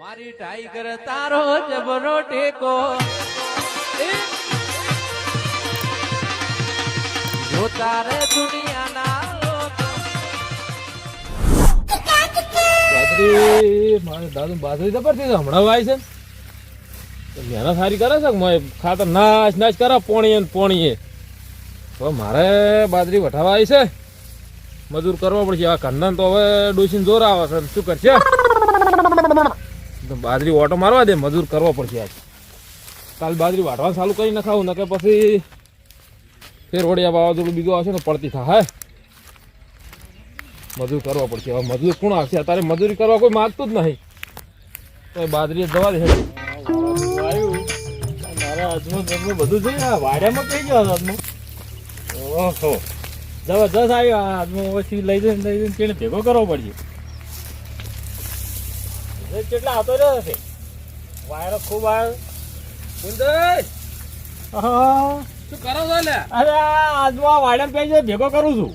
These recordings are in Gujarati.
મારી ટાઈગર તારો જબરો ટેકો. જો તારે મારે દાદુ બાજરી છે, હમણાં વાય છે. મહેનત સારી કરે છે મેં ખાતર નાશ નાશ કરે, પોણીએ પોણીએ. તો મારે બાજરી વઠાવા આવી છે. મજૂર કરવો પડશે, આ કંદન તો હવે ડોસીને જોર આવે છે. શું કરશે? બાજરી ઓટો મારવા દે, મજૂર કરવો પડશે આજ. કાલ બાજરી વાટવાનું ચાલુ કરી નખાવું નકે પછી ફેર વડિયા વાવાઝોડું બીજું આવશે ને પડતી થાય મજૂર કરવા પડશે. હવે મજૂર કોણ આવશે? અત્યારે મજૂરી કરવા કોઈ માગતું જ નહીં. તો બાજરી દવા દે. મારા હાથમાં બધું છે વાડિયામાં કઈ ગયો હાથમાં ઓહો. જબરજસ્ત આવ્યો હાથમાં ઓછી લઈ જઈને લઈ જઈને તેને ભેગો કરવો પડશે. કેટલા હતો રહ્યો હશે વાયરો ખૂબ આવ્યો આહા. શું કરો છો લે? અરે આ હાથમાં આ વાડિયામાં કઈ ભેગો કરું છું.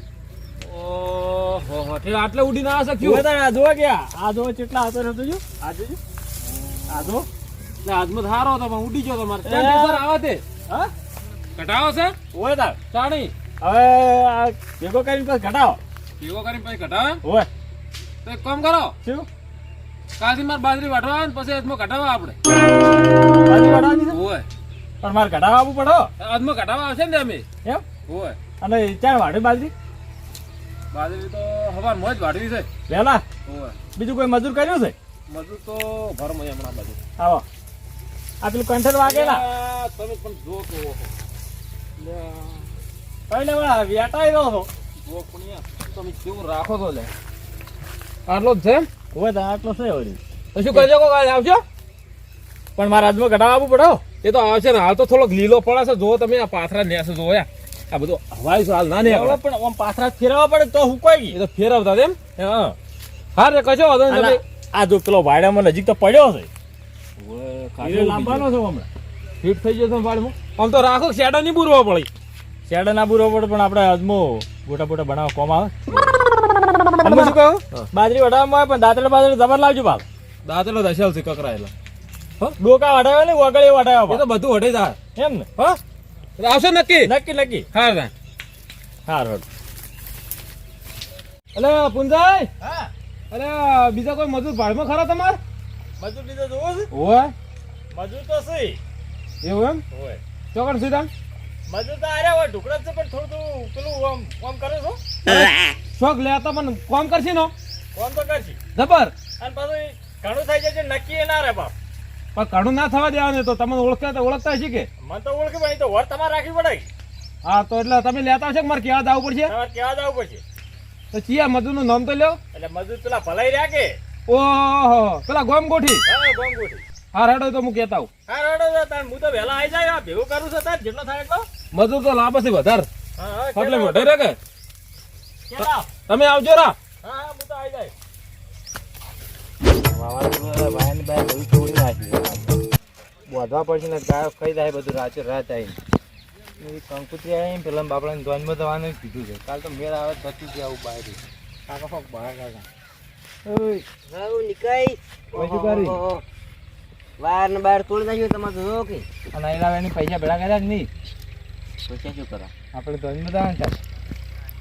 ઓહો આટલે ઉડી ના શક્યું. આ જોવા ગયા આ જોવા કેટલા આવતો રહ્યો જોજો આ જોજો આ જો એટલે હાથમાં હારો હતો પણ ઉડી ગયો તમારે ટીચર આવા તે. હા? ઘટાવો છે? ઓય તાર. ચાણી. હવે આ ભેગો કરીને પછી ઘટાવો ભેગો કરીને પછી ઘટાવે ઓય તો એક કામ કરો. શું? કાલથી મારે બાજરી વાટવા આવે ને પછી અજમો ઘટાવા આપણે. છે? ઓય પણ મારે ઘટાવા આવવું પડો અજમો ઘટાવા આવશે ને અમે? એમ? ઓય અને ક્યાં વાડે બાજરી? બાજરી તો હવાર મોજ વાડવી છે. વેલા? ઓય બીજું કોઈ મજૂર કર્યું છે? મજૂર તો ભરમય હમણાં બાજુ. આવો. આ પેલું કંઠર વાગેલા? તમે પણ જો કે ઓહો લે પહેલે વાળા વેટાઈ રહ્યો છો. જો કુણિયા તમે કેવું રાખો છો લે આટલો જ છે? હોય તો આટલો છે વળી. તો શું કરજો કો કાલે આવજો? પણ મારા હાથમાં ઘટાડવા આવવું પડો એ તો આવશે ને હાલ તો થોડોક લીલો પડે છે. જો તમે આ પાથરા નેસ જોયા આ બધું હવાય હાલ ના ને પણ આમ પાથરા ફેરવવા પડે તો હુકાઈ એ ગઈ તો ફેરવતા તેમ? હા. હા રે કશો વાંધો તમે આ જો પેલો વાડામાં નજીક તો પડ્યો છે. લાંબાનો છે. હમણાં. ફિટ થઈ જશે વાળમાં આમ તો રાખો શેડા નહીં બુરવા પડી. શેડા ના બુરો પડે પણ આપણે આજમો ગોટા બોટા બનાવવા કોમ આવે. શું બાજરી વટાવવામાં આવે પણ દાંતરે બાજરી જબર લાવજો બાપ. દાંતેલો દશાલ છે કકરાયેલા. ડોકા વટાવ્યા ને વગળે એ વટાવ્યા તો બધું હટે જાય એમ ને? હા? આવશે નક્કી? નક્કી નક્કી. હા હા હા રોડ અલે પુંજાઈ. હા. અલે બીજા કોઈ મજૂર ભાડમાં ખરા તમાર? મજૂર બીજો જોવો છે. ઓય મજૂર તો છે. એવું એમ? હોય. ચોકડ સીધા મજૂર તો આર્યા હોય ઢુકડા છે પણ થોડું પેલું આમ આમ કરે છો? શોખ તો પણ કોમ કરશે નો કોમ તો કરશી. જબર. અને પાછું ઘણું થાય છે નક્કી એ ના રે બાપ. પણ ઘણું ના થવા દેવાનું તો તમને ઓળખતા તો ઓળખતા હશે કે? મને તો ઓળખી પડે તો વર તમારે રાખવી પડે હા તો એટલે તમે લેતા હશો કે મારે કેવા દાવ પડશે? તમારે કહેવા જવું પડશે? તો ચિયા મજૂરનું નામ તો લ્યો. એટલે મજૂર પેલા ભલાઈ રહ્યા કે? ઓહો પેલા ગોમ ગોઠી. હા ગોઠી. હા રેડો તો હું કહેતા હું હા રડો તો હું તો વહેલા આવી જાય આ ભેગું કરું છું તાર જેટલો થાય એટલો. મજૂર તો લાભ છે વધારે. એટલે મોઢે રે કે તમે આવજો રા. હા હા હું તો આવી જાય. બોધવા પડશે ને ગાયો ખાઈ જાય બધું રાચે રાત આવી કંકુતરી આવી પેલા બાપડાને ધ્વનમાં જવાનું કીધું છે. કાલ તો મેળ આવે તો જતું જ આવું બહાર કાકા ફોક બહાર કાકા. નીકળી. વાર ને બાર તોડી નાખ્યું તમારે જોયો કે. અને એના એની પૈસા ભેળા કર્યા જ નહીં. શું કરો? આપણે જવાનું થાય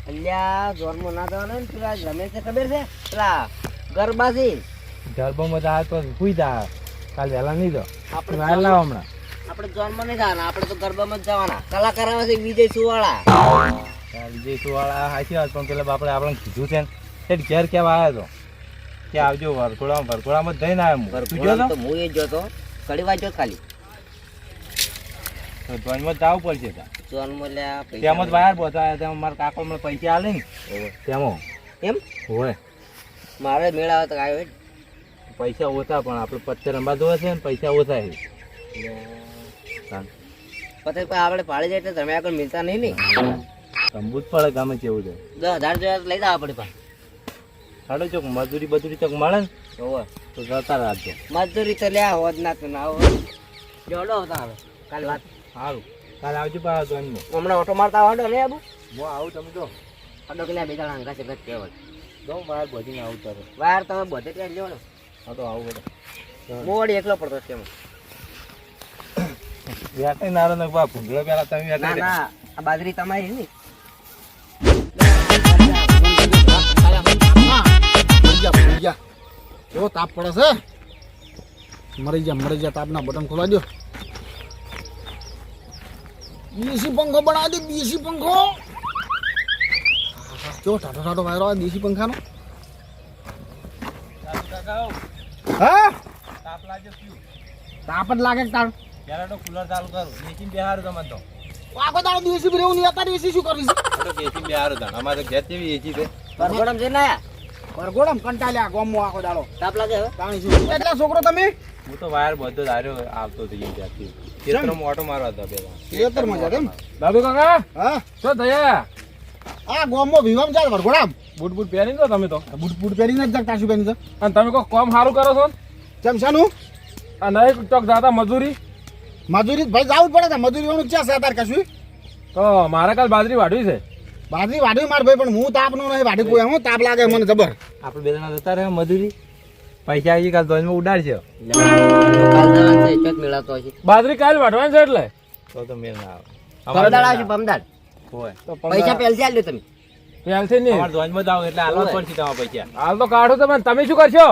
અલ્યા જોરમાં ના જવાનું ને પેલા રમેશ ને ખબર છે? પેલા ગરબા ગરબો જાય તો સુઈ જાય કાલ વહેલા નહીં તો આપણે વહેલા લાવો હમણાં. આપણે જોનમાં નહીં જવાના આપણે તો ગરબામાં જ જવાના. કલાકાર આવે છે વિજય સુવાળા. વિજય સુવાળા હાચી વાત પણ પેલા બાપડે આપણને કીધું છે ને. તે ઘેર કેવા આવ્યો તો કે આવજો વરઘોડામાં વરઘોડામાં જઈને આવ્યો હું. તું ગયો તો? હું એ જોતો કડી વાંચો ખાલી. તો ધ્વનમાં જવું પડશે ત્યાં. તેમ જ બહાર બોતા તેમ મારા કાકો મને પૈસા આલે ને. તેમો એમ? હોય મારે મેળ આવે તો આવ્યો પૈસા ઓછા પણ આપણે પત્તે રંબા જોવે છે ને પૈસા ઓછા છે. પછી કોઈ આપણે પાડી જાય એટલે તમે આગળ મિલતા નહીં ને? રમવું જ પડે ગમે કેવું છે. દસ હજાર જોયા લઈ જાવ આપણે પાસે. સાડો ચોક મજૂરી બજૂરી ચોક મળે ને હોવે તો જતા રાખજો. મજૂરી તો લ્યા હોત ના તો ના હોય જોડો હવે કાલ વાત. સારું કાલે આવજો પાછા તો એમનો હમણાં ઓટો મારતા આવડો ને આબુ. હું આવું તમે તો અડો કે બે જણા હંગા છે ગત કહેવાય. દઉં બહાર બધીને આવું તારે. વાર તમે બધે ત્યાં લ્યો ને હા તો આવું બધા. હું એકલો પડતો છે. વેટાઈ નારો ને બા ભૂંડળો પેલા તમે ના વેટાઈ ના આ બાજરી તમારી ને. એવો તાપ પડે છે. મરી જા મરી જા તાપના બટન ખોલા દો દેશી પંખો બનાવી દે દેશી પંખો? જો ટાટો ટાટો વાયરો આવે દેશી પંખાનો. હા? તાપ લાગે તાપ જ લાગે તાર પેલા તો કુલર ચાલુ કરું એસી બેહારું તમે તો આખો તારો દેશી રહેવું નહીં અત્યારે એસી શું છે આ તો એસી બેહારું તા અમારે ઘેર જેવી એસી છે પરગોડમ જઈને આયા પરગોડમ કંટાળ્યા ગોમો આખો દાડો. તાપ લાગે હવે? પાણી શું? કેટલા છોકરો તમે? હું તો વાયર બધો ધાર્યો આવતો થઈ ગયો ત્યાંથી. ખેતરમાં ઓટો મારવા હતા પેલા. ખેતરમાં જા એમ દાદુ કાકા? હા? શું થયા આ ગોમમાં વિવામ ચાલ વરઘોડામ બૂટ બૂટ પહેરી દો તમે તો. બૂટ બૂટ પહેરીને જ જા કાશું પહેરી છે અને તમે કોઈ કોમ સારું કરો છો? કેમ શાનું? આ નહીં ટોક દાદા મજૂરી? મજૂરી ભાઈ જવું જ પડે ને મજૂરી વાળું ક્યાં છે તાર કશું? તો મારે કાલ બાજરી વાઢવી છે. બાજરી વાઢવી માર ભાઈ પણ હું તાપ નો નહીં વાઢી કોઈ હું તાપ લાગે મને જબર. આપણે બે જણા જતા રહ્યા મજૂરી. પૈસા આવી કાલ ધોનમાં ઉડાડશે બાજરી કાલ વાઢવાની છે એટલે? તો તો મેળ ના આવે. પમદાડ આવશે પમદાડ હોય. તો પૈસા પહેલથી આલ્યો તમે. પહેલથી નહીં. અમારે ધોજમાં જાવ એટલે હાલવા પડશે તમારા પૈસા. હાલ તો કાઢો તમે તમે શું કરશો?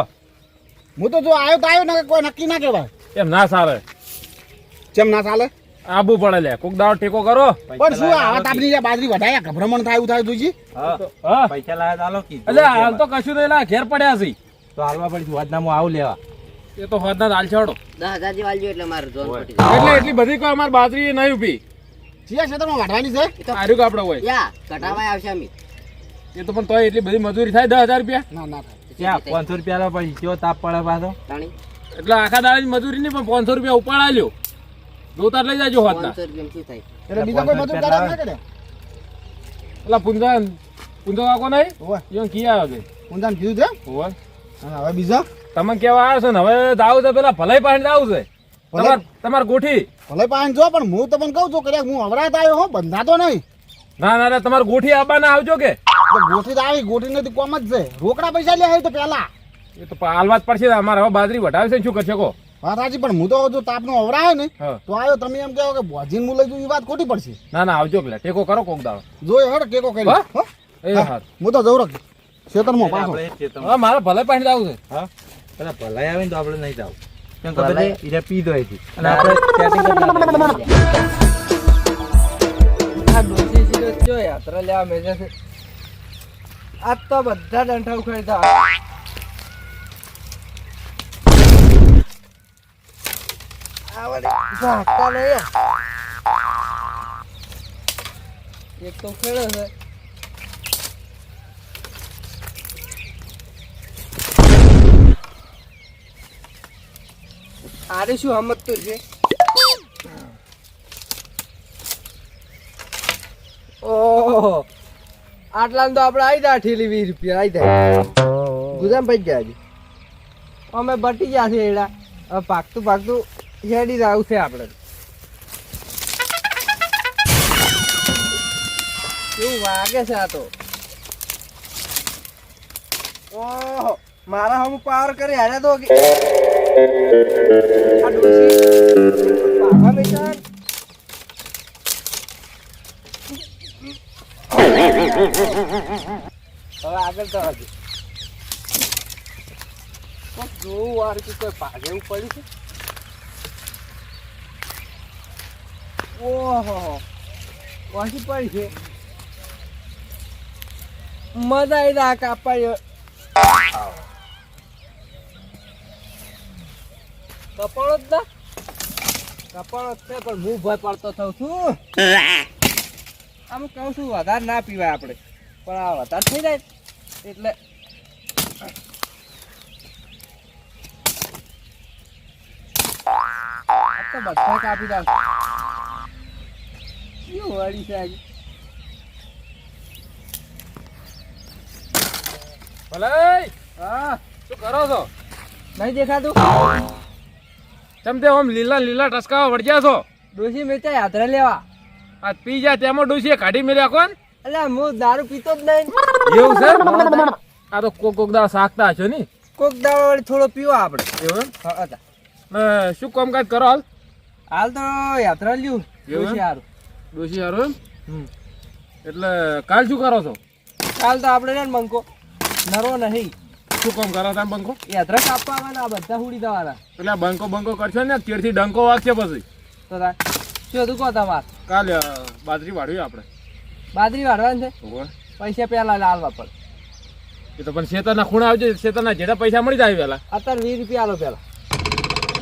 હું તો જો આવ્યો તો આવ્યો ને કોઈ નક્કી ના કહેવાય. એમ ના સારે કેમ ના ચાલે આબુ પડે લે. કોક દાડો ટેકો કરો. પણ શું આવા તાપની બાજરી વઢાયા ગભરામણ થાય એવું થાય તુજી પૈસા લાયા ચાલો એટલે હાલ તો કશું નહીં લા ઘેર પડ્યા છે. તો હાલવા પડશે વાતનામું આવું લેવા. એ તો હોદના હાલ છોડો દસ હજાર જેવા આલજો એટલે મારે જોન પટી એટલે એટલી બધી કોઈ અમારી બાજરી નહીં ઊભી ચિયા ક્ષેત્રમાં વાઢવાની છે? તો આર્યું કાપડો હોય? યા કટાવાય આવશે અમે. એ તો પણ તોય એટલી બધી મજૂરી થાય દસ હજાર રૂપિયા? ના ના થાય. ક્યાં પાંચસો રૂપિયા આલવા કયો તાપ પડે પાછો? એટલે આખા દાડાની મજૂરી નહીં પણ પાંચસો રૂપિયા ઉપાડા લ્યો દોતાર લઈ જાજો હોદના એટલે બીજા કોઈ મજૂર કરે ના કરે એટલે પુંજા પુંજો કાકો નહીં? યો કી આવ્યો છે. કીધું છે? હોવે હવે બીજા? તમે કેવા આવ્યો છો ને? હવે દાવ છે પેલા ભલાઈ પાસે દાવ છે. તમાર તમાર ગોઠી. ભલે પાણી જો પણ હું તમને કહું છું કે હું અવરાત આવ્યો હો બંધાતો નહીં. ના ના ના તમારે ગોઠી આવવા ના આવજો કે. તો ગોઠી તો આવી ગોઠી નથી કોમ જ છે. રોકડા પૈસા લે તો પેલા. એ તો હાલવા જ પડશે અમારે હવે બાજરી વટાવે છે શું કરશે કો વાત સાચી પણ હું તો જો તાપનો અવરાય ને તો આવ્યો તમે એમ કહો કે ભોજીન હું લઈ જઉં એ વાત ખોટી પડશે. ના ના આવજો પેલા. ટેકો કરો કોક દાડો. જોયો હડ કેકો કરી હા? તો જવું રખ ખેતરમાં પાછો. હવે મારે ભલે પાણી આવું છે. હા? પેલા ભલાઈ આવે ને તો આપણે નહીં જાવ કેમ ખબર છે એને પી દો અહીંથી. અને આપણે ના આ ડોસી છે જો યાત્રા લેવા મેજે છે. આ તો બધા ડંઠા ઉખાડતા આવડે ભાગતા નહીં. એક તો ખેડે છે. આરે શું સમજતું છે? ઓહો. આટલા તો આપણે આવી જાય અઠેલી વીસ રૂપિયા આવી જાય ગુજામ પડી ગયા છે અમે બટી ગયા છે એડા. હવે પાકતું પાકતું હેડી જ છે આપણે કેવું વાગે છે આ તો? ઓહો. મારા હમ પાવર કરી હારે તો કે- આ ડોશી પાછા બેઠા હવે આગળ તો હજી કોક જોવું વાર કે કોઈ ભાગે એવું પડ્યું છે ઓહો વાંચી પડી છે મજા આવી જાય કાપડ કપાળો જ ના. કપાળો જ છે, પણ હું ભય પાડતો થઉં છું. આમ કહું છું, વધારે ના પીવાય આપણે. પણ આ વધારે થઈ જાય. એટલે કાપી ભલે. હા. શું કરો છો? નહીં દેખાતું? તેમ તે આમ લીલા લીલા ટસકાવા વળગ્યા છો? ડોસી મેચા યાત્રા લેવા. આ પી જા તેમાં ડોસીએ કાઢી મેળ્યા કોણ? એટલે હું દારૂ પીતો જ નહીં. એવું છે આ તો કોક કોક દાળ શાકતા હશો ની? કોક દાળ વળી થોડો પીવો આપણે. એવું હા હતા શું કામકાજ કરો હાલ? હાલ તો યાત્રા લ્યું? ડોશી હારું. ડોશી હારો હમ. એટલે કાલ શું કરો છો? કાલ તો આપણે ને મંકો. નરો નહીં. શું કામ કરો તમે બંકો? યાત્રા કાપવા આવવાના આ બધા હુડી દેવાના એટલે બંકો બંકો કરશો ને તીરથી ડંકો વાગશે પછી. તો શું હતું કહો તમાર? કાલે બાજરી વાળવી આપણે. બાજરી વાળવાની છે. પૈસા પહેલા લાલ વાપર એ તો પણ શેતરના ખૂણા આવજે શેતરના જેટલા પૈસા મળી જાય પેલા અત્યારે વીસ રૂપિયા આલો પેલા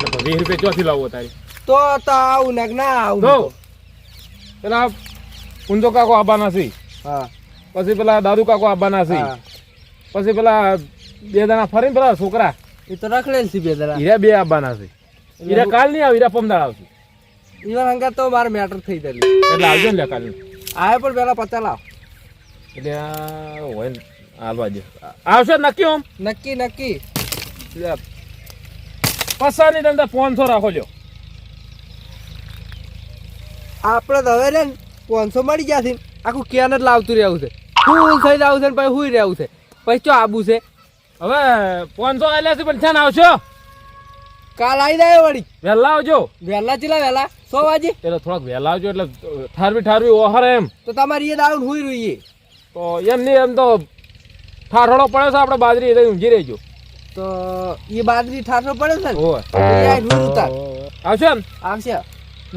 એટલે વીસ રૂપિયા ચોથી લાવવો તારી તો તો આવું ને ના આવું પેલા ઊંધો કાકો આવવાના છે. હા. પછી પેલા દારૂ કાકો આવવાના છે. પછી પેલા બે દાણા ફરીને પેલા છોકરા. એ તો રખડેલ છે બે દાણા. હીરા બે આવવાના છે. હીરા કાલ નહીં આવે હીરા પમદાળ આવશે. ઈવન હંગા તો મારે મેટર થઈ ગયેલી એટલે આવજો ને કાલ આવે પણ પેલા પચાસ લાવ. એટલે હોય હાલવા દે. આવશે નક્કી ઓમ? નક્કી નક્કી. પસાની તમને પાંચસો રાખો લ્યો. આપણે તો હવે ને પાંચસો મળી ગયા છે. આખું કેન જ લાવતું રહેવું છે? ફૂલ થઈ જવું છે ને પછી હુઈ રહેવું છે. પછી ચો આબુ છે? હવે પાંચસો આલ્યા છે પણ છે ને આવશો? કાલ આવી જાય વળી. વહેલા આવજો. વહેલા ચીલા વહેલા? સો વાગે? એટલે થોડાક વહેલા આવજો એટલે ઠારવી ઠારવી ઓહર એમ. તો તમારી એ દારૂ હુઈ રહીએ તો એમ નહીં એમ તો ઠાઠોડો પડે છે આપણે બાજરી એટલે ઊંઘી રહેજો. તો એ બાજરી ઠાઠો પડે છે એ આવશે એમ? આવશે.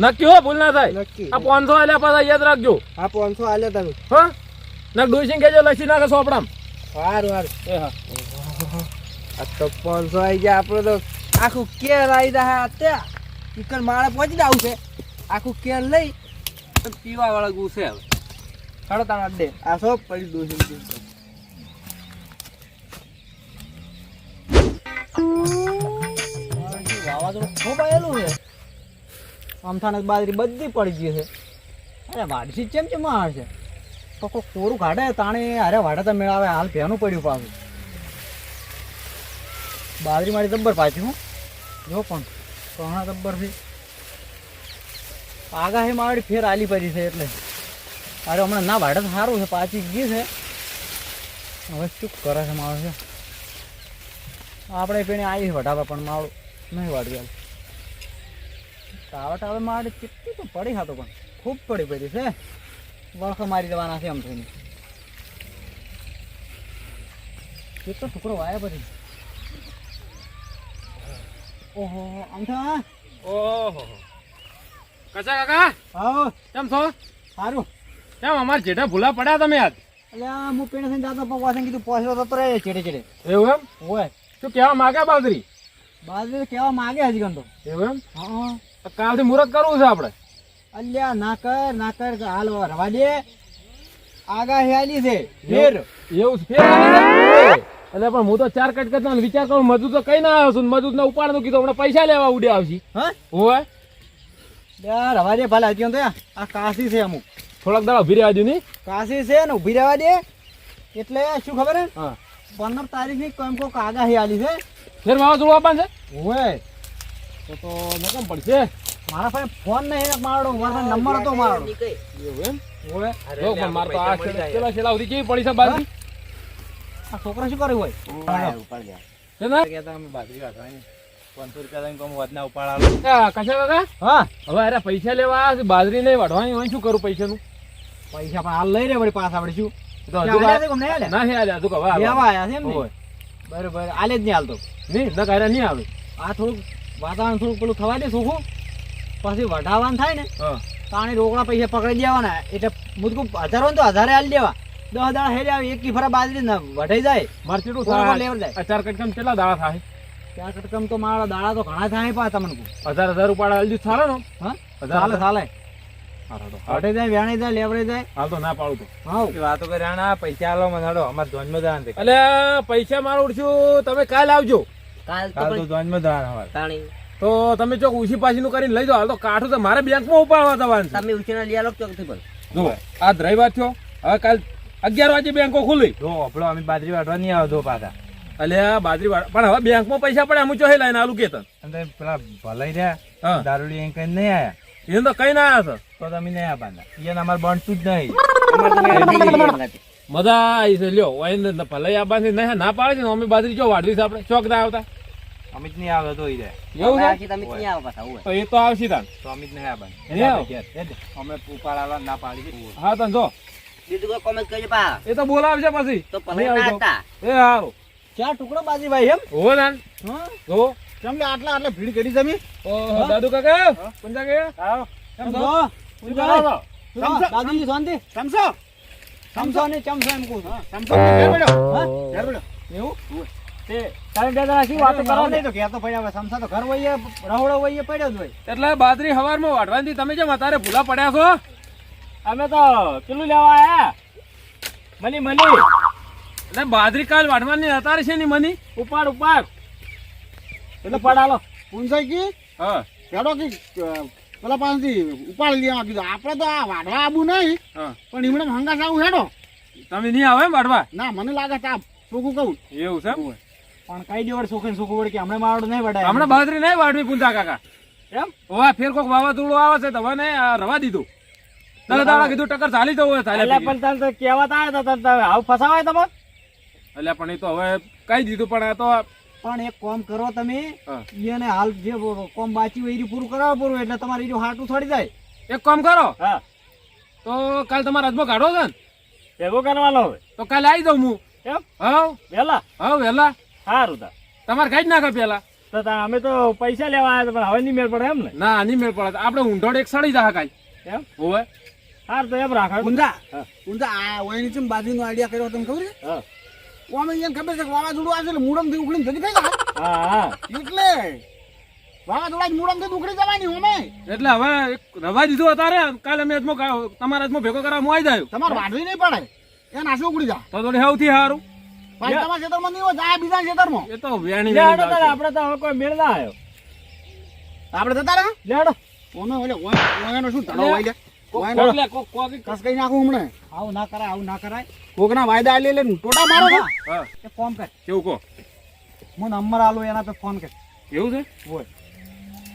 નક્કી હો ભૂલ ના થાય. નક્કી. આ પાંચસો આલ્યા પાછા યાદ રાખજો. આ પાંચસો આલ્યા તમે. હા? ના ડોસિંગ કેજો લસી નાખે સોપડામ. સારું સારું એ હા. આ તો પાંચસો આવી ગયા આપણે તો. આખું કેર આવી જાય અત્યારે. ચિકન મારે પહોંચી જવું છે. આખું કેર લઈ તો પીવા વાળા ગુસે હવે હાડો તારા અડ્ડે આ સો પડી દોશી વાવાઝોડું ખૂબ આવેલું છે આમથાને બાજરી બધી પડી ગઈ છે. અરે વાડસી ચેમ ચેમ હાર છે? તો કોઈ કોરું કાઢે તાણે, અરે વાડે તો મેળાવે, હાલ ભેનું પડ્યું પાછું. બાજરી મારી દબ્બર પાછી, હું. જો પણ ઘણા જબ્બર છે આગાહી મારી ફેર આલી પડી છે એટલે. અરે હમણાં ના તો સારું છે, પાછી ગઈ છે. હવે ચૂપ કરે છે મારો છે? આપણે પેણે આવી વટાવા પણ મારું નહીં વાળવી ટાવટ આવે મારે કેટલી તો પડી હતો પણ. ખૂબ પડી પડી છે. વળખ મારી દેવાના છે એમ થઈને. કેટલો ટુકડો વાયા પછી. ઓહો આમ છે? ઓહો. કાકા હા કેમ છો? સારું. કેમ અમાર જેઠા ભૂલા પડ્યા તમે આજ? એટલે હું પેણે થઈને જાતો પણ વાસણ કીધું પોસડો તો રે ચેડે ચેડે એવું એમ? હોય. શું કહેવા માગ્યા બાજરી? બાજરી કેવા કહેવા માગે હજી ગંતો એવું એમ? હા. તો કાલથી મુહૂર્ત કરવું છે આપણે. અલ્યા ના કર ના કર હાલ રવા દે. આગા હેલી છે. ફેર. એવું છે? ફેર? એટલે પણ હું તો ચાર કટ કરતા વિચાર કરું મજૂર તો કઈ ના આવ્યો છું મજૂર ને ઉપાડનું કીધું હમણાં પૈસા લેવા ઉડે આવશે. હા? હોય યાર રવા દે ભલા હજી તો આ કાશી છે અમુક. થોડાક દાડા ઊભી રહ્યા નહીં કાશી છે ને ઊભી રહેવા દે. એટલે શું ખબર હે? પંદર તારીખની કેમ કોક આગાહી આલી છે. ફેર વાવાઝોડું આપવાનું છે? હોય તો તો નકમ પડશે? મારા પાસે ફોન નહીં મારો મારો નંબર હતો મારો. એવું એમ? ઓય જો પણ મારે તો આ છેલ્લા છેલ્લા સુધી કેવી પડી છે બાજરી આ છોકરા શું કર્યું હોય? છે ને. અમે બાજરી વાટવાની પાંચસો રૂપિયા થઈને કોમ વધના ઉપાડાલો કશા કાકા? હા. હવે અરે પૈસા લેવા બાજરી નહીં વાઢવાની હોય શું કરું પૈસાનું? પૈસા પણ હાલ લઈ રે વળી પાછા આપણે શું? તો હજુ આલ્યા છે કા- કે નહીં આલ્યા? ના હે આલ્યા, હજુ કવા આવે. છે એમ ને? હોય. બરોબર આલે જ નહીં હાલતો નહીં ન નહીં આવે. આ થોડુંક વાતાવરણ થોડુંક પેલું થવા દે સુખું. પછી વઢાવાનું થાય ને તાણી રોકડા પૈસા પકડી દેવાના. એટલે મુદકું હજાર તો હજારે હાલ દેવા. દસ દાડા હેરી આવે એક ફરા બાજરી ના વઢાઈ જાય મારે કેટલું કોણ કોણ જાય? આ ચાર કટકામ કેટલા દાડા થાય? ચાર કટકમ તો મારા દાડા તો ઘણા થાય પા તમને હજાર હજાર ઉપાડા હાલજી ચાલે નો. હા? ચાલે ચાલે. વઢાઈ જાય વેણાઈ જાય લેવડાઈ જાય. હાલ તો ના પાડું તો. હા વાતો કર્યા ના પૈસા આલો મને હડો અમારે જવાનું છે. એટલે પૈસા મારો ઉડશું. તમે કાલ આવજો. કાલ તો ધોનમાં તાણી. તો તમે ચોક ઉછી પાછીનું કરીને લઈ જાઓ. હાલ તો કાઠું તો મારે બેંકમાં ઉપાડવા જવાનું તમે ઉછી ના લઈ આલો ચોકથી પણ જુઓ આ રવિવાર થયો. હવે કાલ અગિયાર વાગે બેંકો ખુલી. જો આપણો અમે બાજરી વાટવા નહીં આવતો પાછા. એટલે બાજરી પણ હવે બેંકમાં પૈસા પડે હું ચોહી લાઈને આલુ કેતન. અને પેલા ભલાઈ રહ્યા. દારૂડી એમ કઈ નહીં આયા. એને તો કઈ ના આવ્યા તો તમે નહીં આયા બાંધા એને અમારે બનતું જ નહીં. મજા આવી છે લ્યો ઓય ને ભલે આ બાંધી નહીં ના પાડે છે ને અમે બાજરી જો વાડવી છે આપણે. ચોક ના આવતા. અમિત નહીં આવે તો ઈ એવું છે? તમે ક્યાં આવો પાછા તો એ તો આવશે તાન. તો અમિત નહીં નહીં અમે ઉપાડાલા ના પાડી હા તન જો. બીજું કોઈ કોમેન્ટ કરજો પા એ તો બોલાવશે પછી. તો નહીં પલક ના હતા. એ હારું ચાર ટુકડો બાજીભાઈ એમ? હો નાન હા? જો કેમ કે આટલા આટલા ભીડ કરી જમી ઓ દાદુ કાકા પંજા કે કેમ છો? પંજા આવો દાદુજી શાંતિ? સમસો સમસો ને ચમસો એમ કહું સમસો એવું? તે તમે બે શું વાતો કરો નહીં તો ઘેર તો પડ્યા હોય. સમસા તો ઘર વહીએ રહોડો વહીએ પડ્યો જ હોય. એટલે બાદરી હવારમાં વાટવાની તમે જેમ અત્યારે ભૂલા પડ્યા છો અમે તો પેલું લેવા આયા. Money money. એટલે બાજરી કાલ વાઢવાની અતારે છે ની મની? ઉપાડ ઉપાડ. એટલે પડાલો પૂંસાઈ કી? હા. હેડો કી પેલા પાસેથી ઉપાડ લેવા કીધું આપણે તો આ વાઢવા આબુ નહીં હા. પણ એમણે હંગાસ આવું હેડો. તમે નહીં આવે એમ વાઢવા? ના મને લાગે આ ચોખ્ખું કહું એવું છે પણ કઈ દેવડ સુખી સુખું વળી કે હમણાં માવડ નહીં વડાય હમણાં બાજરી નહીં વાઢવી પૂંજા કાકા. એમ? ઓવા ફેર કોક વાવાઝોડું આવે છે તો હવે ને આ રવા દીધું. તરત દાડા કીધું ટક્કર ચાલી જવું ચાલે એટલે પણ તને તો કહેવત આવે તો તને તમે આવું ફસાવાય તમે એટલે પણ એ તો હવે કહી દીધું પણ આ તો પણ એક કોમ કરો તમે એને હાલ જે કોમ બાચ્યું હોય એ પૂરું કરાવવા પૂરું એટલે તમારે એ હાટું થોડી જાય. એક કામ કરો. હા. તો કાલ તમારા હાથમાં કાઢો છે ને? ભેગો કરવાનો હવે. તો કાલે આવી જાઉં હું. એમ હા વેલા? હા વહેલા સારું તા તમારે કઈ જ નાખે પેલા. તો તા અમે તો પૈસા લેવા આવ્યા પણ હવે નહીં મેળ પડે એમ ને ના નહીં મેળ પડે. આપણે ઊંધોડ એક સડી જા કાઈ એમ હોવે. સારું તો એમ રાખો. ઊંધા. ઊંધા આ ઓયની ચમ બાજરીનો આઈડિયા કર્યો તમને ખબર છે? ઓમે એને ખબર છે કે વાવાઝોડું આવશે એટલે મૂળમથી ઉખડીને જતી થઈ હા હા. એટલે વાવાઝોડા જ મૂળમથી ઉખડી જવાની ઓમે. એટલે હવે રવા દીધું અત્યારે. કાલે મેં તમારા હાથમાં ભેગો કરવા હું જાય. તમારે વાઢવી નહીં પડે. એને આસુ ઉખડી જા. તો થોડી સૌથી સારું ભાઈ તમારા ખેતરમાં નહીં હોય જાય બીજા ખેતરમાં એ તો વેણી લેડો વેણી તારે, લાવશે. આપણે તો હવે કોઈ મેળ ના આવ્યો. આપણે જતા રહ્યા? લેડો ઓનો ઓલે ઓય- ઓયનો શું ધડો હોય લે ઓયનો કોક લે, કોક- કોક એક- કસ કઈ નાખું હમણાં. આવું ના કરાય આવું ના કરાય. કોકના વાયદા લે લે ટોટા મારો હા. એક ફોન કર. કેવું કો નંબર આલો એના પર ફોન કર. એવું છે? હોય.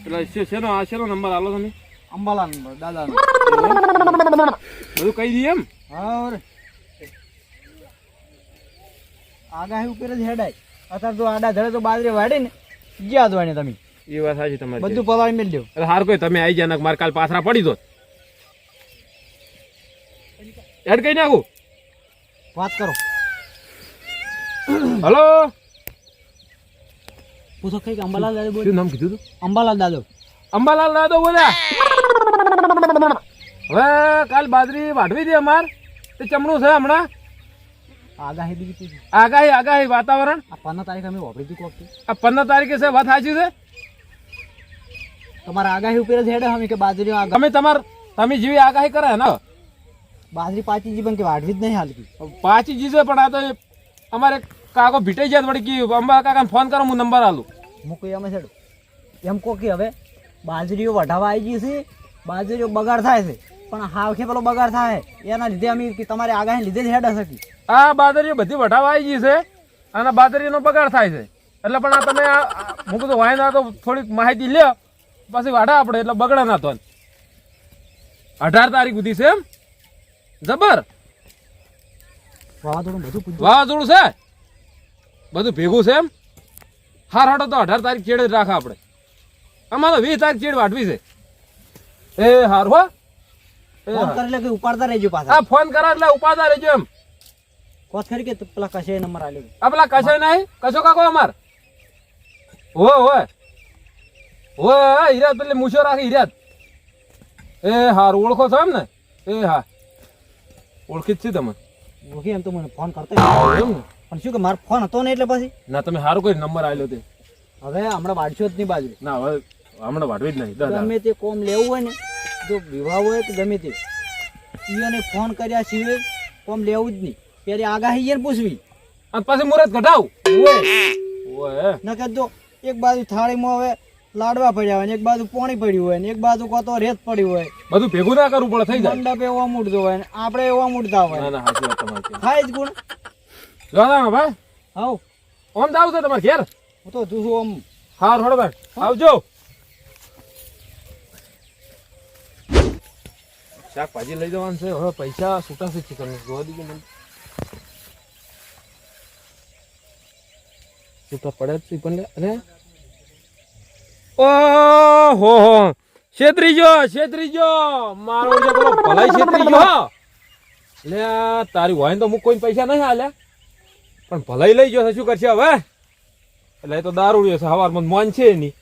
એટલે છે- શેનો આ શેનો નંબર આલો તમે? અંબાલા નંબર દાદા બધું કહી દઈએ એમ? હા આગાહી ઉપર જ હેડાય. અત્યારે તો આડા ધડે તો બાજરી વાડી ને. ગયા જ વાણી તમે. એ વાત સાચી તમારી બધું પલાળી મેળ દો. એટલે હાર કોઈ તમે આવી ગયા મારે કાલ પાથરા પડી દો એડ કઈ નાખું. વાત કરો. હલો? પૂછો કઈ અંબાલાલ દાદો બોલ. નામ કીધું તું? અંબાલાલ દાદો. અંબાલાલ દાદો બોલ્યા હવે કાલ બાજરી વાઢવી દે અમાર. તે ચમણું છે હમણાં. આગાહી બીજી આગાહી આગાહી વાતાવરણ. આ પંદર તારીખ અમે વાપરી હતી કોક આ પંદર તારીખે છે વાત સાચી છે? તમારા આગાહી ઉપર જ હેડે અમે કે બાજરી આગા તમે તમાર તમે જેવી આગાહી કરે ને. બાજરી પાચી જીવન કે વાઢવી જ નહીં હાલકી. પાછી છે પણ આ તો અમારે કાકો ભીટાઈ જાય વળી ગયું અંબા કાકાને ફોન કરો હું નંબર આલું. હું કોઈ અમે છેડો. એમ કહો કે હવે બાજરીઓ વઢાવા આવી ગઈ છે બાજરીઓ બગાડ થાય છે પણ હાવખે પેલો બગાડ થાય એના લીધે અમે તમારે આગાહી લીધે જ હેડ શકી આ બાદરીઓ બધી વઢાવા આવી ગઈ છે અને બાજરીનો બગાડ થાય છે. એટલે પણ આ તમે હું કીધું વાયના તો થોડીક માહિતી લ્યો પછી વાઢા આપણે એટલે બગડા ના તો. અઢાર તારીખ સુધી છે એમ? જબર. વાવાઝોડું બધું વાવાઝોડું છે? બધું ભેગું છે એમ? હાર હાટો તો અઢાર તારીખ ચેડ જ રાખા આપણે. આમાં તો વીસ તારીખ ચેડ વાટવી છે. એ હાર હો. ફોન હાર. કરી ઉપાડતા રહેજો પાછા. આ ફોન કરા એટલે ઉપાધા રહેજો એમ. કોત ખરી કે પેલા કશે નંબર આલ્યો. આ પેલા કશો નહીં? કશો કાકો અમાર? હો હો હોય હિરાત પેલે મૂછો રાખી હિરાત એ હાર ઓળખો છો એમ ને? એ હા. ઓળખી જ છે તમે? ઓળખી એમ તો મને ફોન કરતા એમ ને? પણ શું કે મારો ફોન હતો ને એટલે પછી? ના તમે સારું કોઈ નંબર આવેલો તે. હવે હમણાં વાડશો જ નહીં બાજુ ના હવે હમણાં વાટવી જ નહીં. ગમે તે કોમ લેવું હોય ને જો વિવાહ હોય કે ગમે તે એને ફોન કર્યા સિવાય કોમ લેવું જ નહીં. પેલી આગાહી એને પૂછવી. અને પછી મુરત ઘટાવ ના ઓય. ન કે જો એક બાજુ થાળીમાં હવે લાડવા પડ્યા હોય ને એક બાજુ પાણી પડ્યું હોય ને એક બાજુ કોતો રેત પડ્યું હોય. બધું ભેગું ના કરવું પડે થઈ જાય. મંડપ એવા મૂડતો હોય ને આપણે એવા મૂડતા ના હોય. ના સાચી વાત તમારી થાય જ ગુણ. જોવા ભાઈ. આવ ઓમ જાવ છો તમારે ઘેર? હું તો જોશું ઓમ. હા રોડ ભાઈ. આવજો. શાકભાજી લઈ જવાનું છે હવે પૈસા છૂટા છે ચિકન જોવા દીધું મને. છૂટા પડે જ ચિકન લે અરે હો છેતરી ગયો છેતરી ગયો મારો પેલો ભલાઈ છેતરી ગયો લે, તારી હોય તો હું પૈસા નહીં હાલે પણ ભલાઈ લઈ ગયો શું કરશે હવે? એટલે એ તો દારૂ છે, હવારમાં મોન છે એની.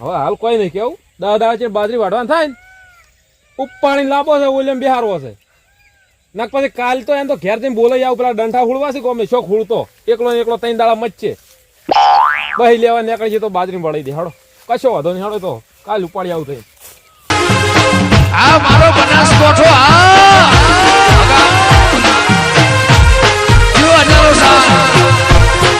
હવે હાલ કોઈ નહીં કેવું. દા દા છે બાજરી વાઢવાનું થાય ને. ઉપાણી લાંબો છે ઓલે બિહારવો છે. નાક પછી કાલ તો એમ તો ઘેર જઈને બોલાઈ આવું, પેલા ડંઠા હુળવા છે, ગમે શોખ હુળતો. એકલો એકલો ત્રણ દાડા મચ્છે. છે બહી લેવા નીકળી છે તો બાજરી વળી દે હડો કશો વાંધો નહીં હડો તો કાલ ઉપાડી આવું થઈ આ મારો બનાસકોઠો આ જો અનારો સા